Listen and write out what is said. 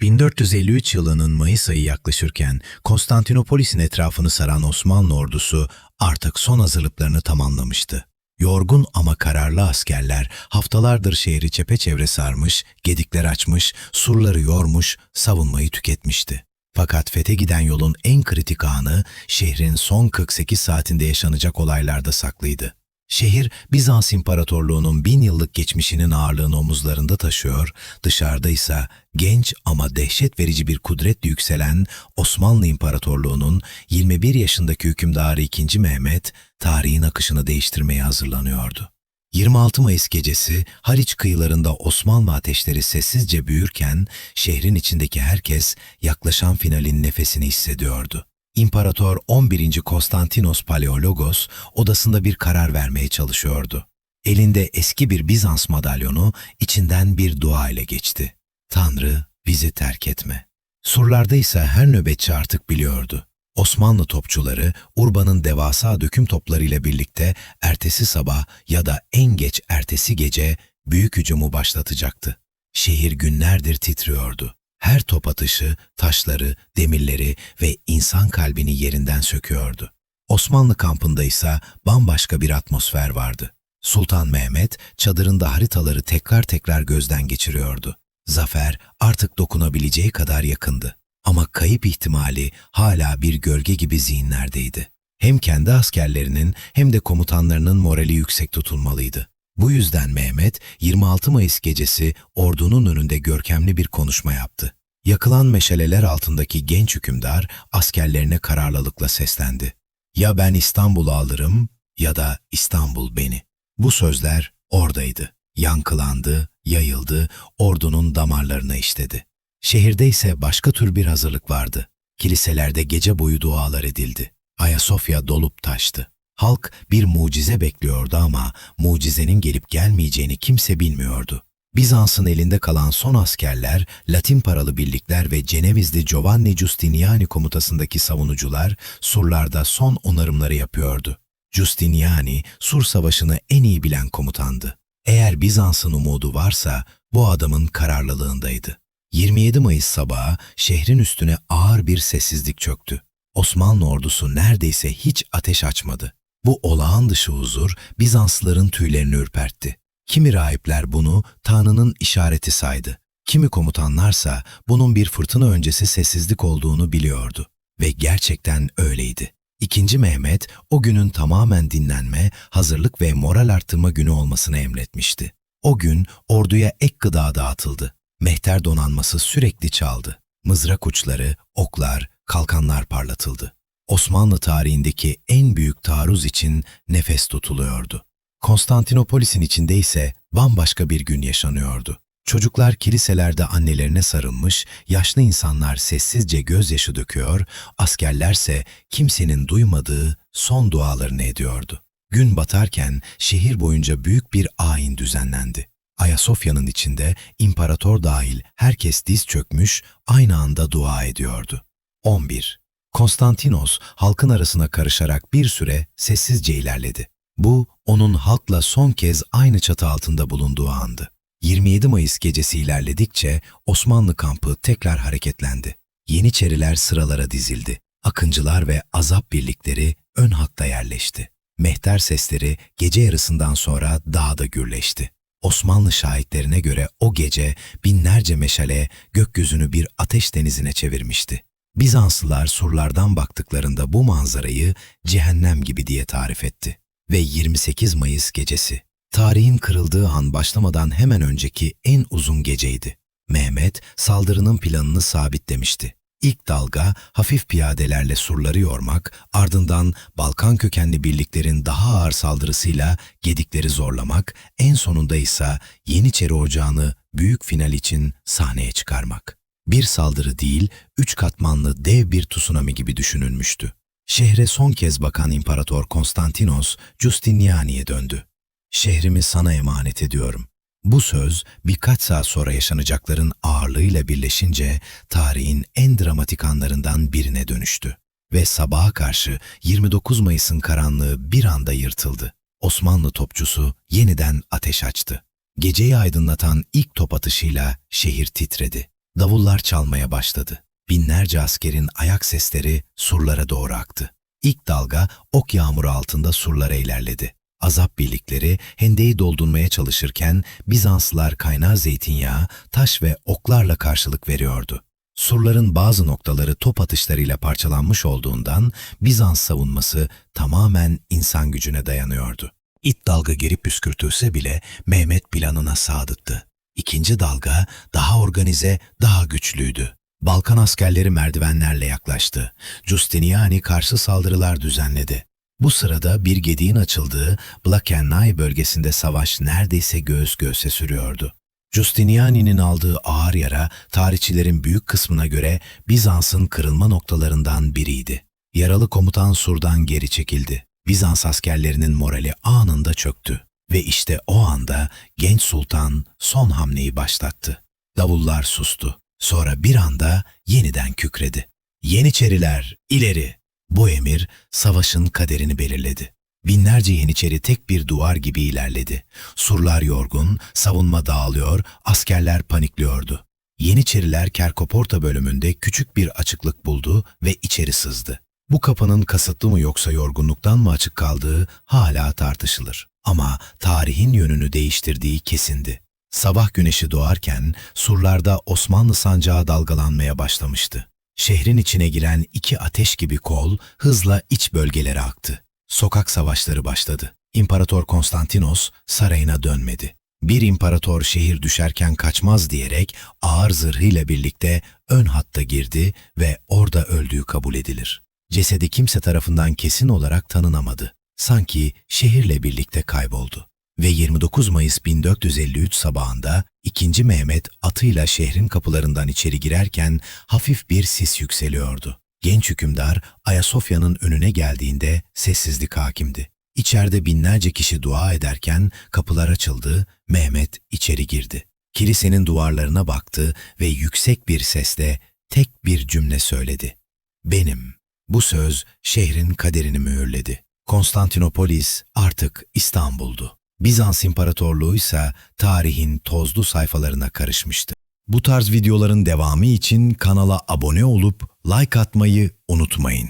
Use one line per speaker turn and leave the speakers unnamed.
1453 yılının Mayıs ayı yaklaşırken Konstantinopolis'in etrafını saran Osmanlı ordusu artık son hazırlıklarını tamamlamıştı. Yorgun ama kararlı askerler haftalardır şehri çepeçevre sarmış, gedikler açmış, surları yormuş, savunmayı tüketmişti. Fakat fethe giden yolun en kritik anı şehrin son 48 saatinde yaşanacak olaylarda saklıydı. Şehir, Bizans İmparatorluğu'nun bin yıllık geçmişinin ağırlığını omuzlarında taşıyor, dışarıda ise genç ama dehşet verici bir kudretle yükselen Osmanlı İmparatorluğu'nun 21 yaşındaki hükümdarı 2. Mehmet, tarihin akışını değiştirmeye hazırlanıyordu. 26 Mayıs gecesi Haliç kıyılarında Osmanlı ateşleri sessizce büyürken şehrin içindeki herkes yaklaşan finalin nefesini hissediyordu. İmparator 11. Konstantinos Paleologos odasında bir karar vermeye çalışıyordu. Elinde eski bir Bizans madalyonu içinden bir dua ile geçti. Tanrı bizi terk etme. Surlarda ise her nöbetçi artık biliyordu. Osmanlı topçuları Urban'ın devasa döküm toplarıyla birlikte ertesi sabah ya da en geç ertesi gece büyük hücumu başlatacaktı. Şehir günlerdir titriyordu. Her top atışı taşları, demirleri ve insan kalbini yerinden söküyordu. Osmanlı kampında ise bambaşka bir atmosfer vardı. Sultan Mehmet çadırında haritaları tekrar tekrar gözden geçiriyordu. Zafer artık dokunabileceği kadar yakındı. Ama kayıp ihtimali hala bir gölge gibi zihinlerdeydi. Hem kendi askerlerinin hem de komutanlarının morali yüksek tutulmalıydı. Bu yüzden Mehmet 26 Mayıs gecesi ordunun önünde görkemli bir konuşma yaptı. Yakılan meşaleler altındaki genç hükümdar askerlerine kararlılıkla seslendi. Ya ben İstanbul'u alırım ya da İstanbul beni. Bu sözler oradaydı. Yankılandı, yayıldı, ordunun damarlarına işledi. Şehirde ise başka tür bir hazırlık vardı. Kiliselerde gece boyu dualar edildi. Ayasofya dolup taştı. Halk bir mucize bekliyordu ama mucizenin gelip gelmeyeceğini kimse bilmiyordu. Bizans'ın elinde kalan son askerler, Latin paralı birlikler ve Cenevizli Giovanni Giustiniani komutasındaki savunucular surlarda son onarımları yapıyordu. Giustiniani, Sur Savaşı'nı en iyi bilen komutandı. Eğer Bizans'ın umudu varsa bu adamın kararlılığındaydı. 27 Mayıs sabahı şehrin üstüne ağır bir sessizlik çöktü. Osmanlı ordusu neredeyse hiç ateş açmadı. Bu olağan dışı huzur Bizanslıların tüylerini ürpertti. Kimi rahipler bunu Tanrı'nın işareti saydı. Kimi komutanlarsa bunun bir fırtına öncesi sessizlik olduğunu biliyordu. Ve gerçekten öyleydi. İkinci Mehmet o günün tamamen dinlenme, hazırlık ve moral artırma günü olmasını emretmişti. O gün orduya ek gıda dağıtıldı. Mehter donanması sürekli çaldı. Mızrak uçları, oklar, kalkanlar parlatıldı. Osmanlı tarihindeki en büyük taarruz için nefes tutuluyordu. Konstantinopolis'in içinde ise bambaşka bir gün yaşanıyordu. Çocuklar kiliselerde annelerine sarılmış, yaşlı insanlar sessizce gözyaşı döküyor, askerlerse kimsenin duymadığı son dualarını ediyordu. Gün batarken şehir boyunca büyük bir ayin düzenlendi. Ayasofya'nın içinde imparator dahil herkes diz çökmüş, aynı anda dua ediyordu. 11. Konstantinos halkın arasına karışarak bir süre sessizce ilerledi. Bu, onun halkla son kez aynı çatı altında bulunduğu andı. 27 Mayıs gecesi ilerledikçe Osmanlı kampı tekrar hareketlendi. Yeniçeriler sıralara dizildi. Akıncılar ve azap birlikleri ön hatta yerleşti. Mehter sesleri gece yarısından sonra dağda gürleşti. Osmanlı şahitlerine göre o gece binlerce meşale gökyüzünü bir ateş denizine çevirmişti. Bizanslılar surlardan baktıklarında bu manzarayı cehennem gibi diye tarif etti. Ve 28 Mayıs gecesi, tarihin kırıldığı an başlamadan hemen önceki en uzun geceydi. Mehmet saldırının planını sabitlemişti. İlk dalga hafif piyadelerle surları yormak, ardından Balkan kökenli birliklerin daha ağır saldırısıyla gedikleri zorlamak, en sonunda ise Yeniçeri Ocağı'nı büyük final için sahneye çıkarmak. Bir saldırı değil, üç katmanlı dev bir tsunami gibi düşünülmüştü. Şehre son kez bakan İmparator Konstantinos, Justiniani'ye döndü. Şehrimi sana emanet ediyorum. Bu söz birkaç saat sonra yaşanacakların ağırlığıyla birleşince tarihin en dramatik anlarından birine dönüştü. Ve sabaha karşı 29 Mayıs'ın karanlığı bir anda yırtıldı. Osmanlı topçusu yeniden ateş açtı. Geceyi aydınlatan ilk top atışıyla şehir titredi. Davullar çalmaya başladı. Binlerce askerin ayak sesleri surlara doğru aktı. İlk dalga ok yağmuru altında surlara ilerledi. Azap birlikleri hendeyi doldurmaya çalışırken Bizanslılar kaynağı zeytinyağı, taş ve oklarla karşılık veriyordu. Surların bazı noktaları top atışlarıyla parçalanmış olduğundan Bizans savunması tamamen insan gücüne dayanıyordu. İlk dalga geri püskürtülse bile Mehmet planına sadıktı. İkinci dalga daha organize, daha güçlüydü. Balkan askerleri merdivenlerle yaklaştı. Giustiniani karşı saldırılar düzenledi. Bu sırada bir gediğin açıldığı Blakenay bölgesinde savaş neredeyse göğüs göğüse sürüyordu. Giustiniani'nin aldığı ağır yara tarihçilerin büyük kısmına göre Bizans'ın kırılma noktalarından biriydi. Yaralı komutan Sur'dan geri çekildi. Bizans askerlerinin morali anında çöktü. Ve işte o anda genç sultan son hamleyi başlattı. Davullar sustu. Sonra bir anda yeniden kükredi. Yeniçeriler, ileri! Bu emir savaşın kaderini belirledi. Binlerce Yeniçeri tek bir duvar gibi ilerledi. Surlar yorgun, savunma dağılıyor, askerler panikliyordu. Yeniçeriler Kerkoporta bölümünde küçük bir açıklık buldu ve içeri sızdı. Bu kapının kasıtlı mı yoksa yorgunluktan mı açık kaldığı hala tartışılır. Ama tarihin yönünü değiştirdiği kesindi. Sabah güneşi doğarken surlarda Osmanlı sancağı dalgalanmaya başlamıştı. Şehrin içine giren iki ateş gibi kol hızla iç bölgelere aktı. Sokak savaşları başladı. İmparator Konstantinos sarayına dönmedi. Bir imparator şehir düşerken kaçmaz diyerek ağır zırhıyla birlikte ön hatta girdi ve orada öldüğü kabul edilir. Cesedi kimse tarafından kesin olarak tanınamadı. Sanki şehirle birlikte kayboldu. Ve 29 Mayıs 1453 sabahında 2. Mehmet atıyla şehrin kapılarından içeri girerken hafif bir sis yükseliyordu. Genç hükümdar Ayasofya'nın önüne geldiğinde sessizlik hakimdi. İçeride binlerce kişi dua ederken kapılar açıldı, Mehmet içeri girdi. Kilisenin duvarlarına baktı ve yüksek bir sesle tek bir cümle söyledi. Benim. Bu söz şehrin kaderini mühürledi. Konstantinopolis artık İstanbul'du. Bizans İmparatorluğu ise tarihin tozlu sayfalarına karışmıştı. Bu tarz videoların devamı için kanala abone olup like atmayı unutmayın.